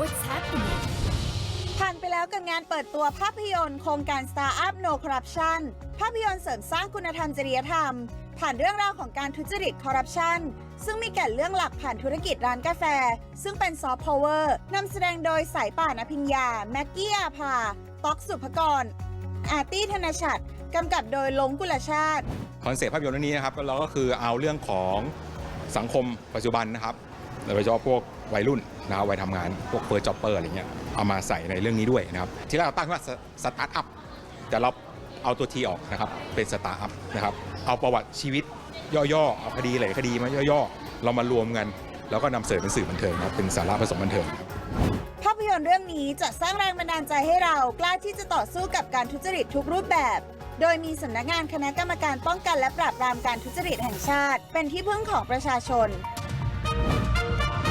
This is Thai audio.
What's happening? ผ่านไปแล้วกับงานเปิดตัวภาพยนตร์โครงการ Star Up No Corruption ภาพยนตร์เสริมสร้างคุณธรรมจริยธรรม ผ่านเรื่องราวของการทุจริตคอร์รัปชันซึ่งมีแก่นเรื่องหลักผ่านธุรกิจร้านกาแฟ ซึ่งเป็นซอฟต์พาวเวอร์นำแสดงโดยสายป่านอภิญญา แม็กกี้อาภาต๊อกสุภกร อาร์ตี้ธนชัดกำกับโดยลงกุลชาติ คอนเซปต์ภาพยนตร์เรื่องนี้นะครับเราก็คือเอาเรื่องของสังคมปัจจุบันนะครับ โดยเฉพาะพวกวัยรุ่นนะครับวัยทำงานพวกเฟิร์สจ็อปเปอร์อะไรเงี้ยเอามาใส่ในเรื่องนี้ด้วยนะครับที่แรกเราตั้งว่าสตาร์ทอัพแต่เราเอาตัวทีออกนะครับเป็นสตาร์ทอัพนะครับเอาประวัติชีวิตย่อๆเอาคดีหลายคดีมาย่อๆ เรามารวมกัน แล้วก็นำเสนอเป็นสื่อบันเทิงนะครับเป็นสาระผสมบันเทิงครับภาพยนตร์เรื่องนี้จะสร้างแรงบันดาลใจให้เรากล้าที่จะต่อสู้กับการทุจริตทุกรูปแบบ โดยมีสำนักงานคณะกรรมการป้องกันและปราบปรามการทุจริตแห่งชาติ เป็นที่พึ่งของประชาชน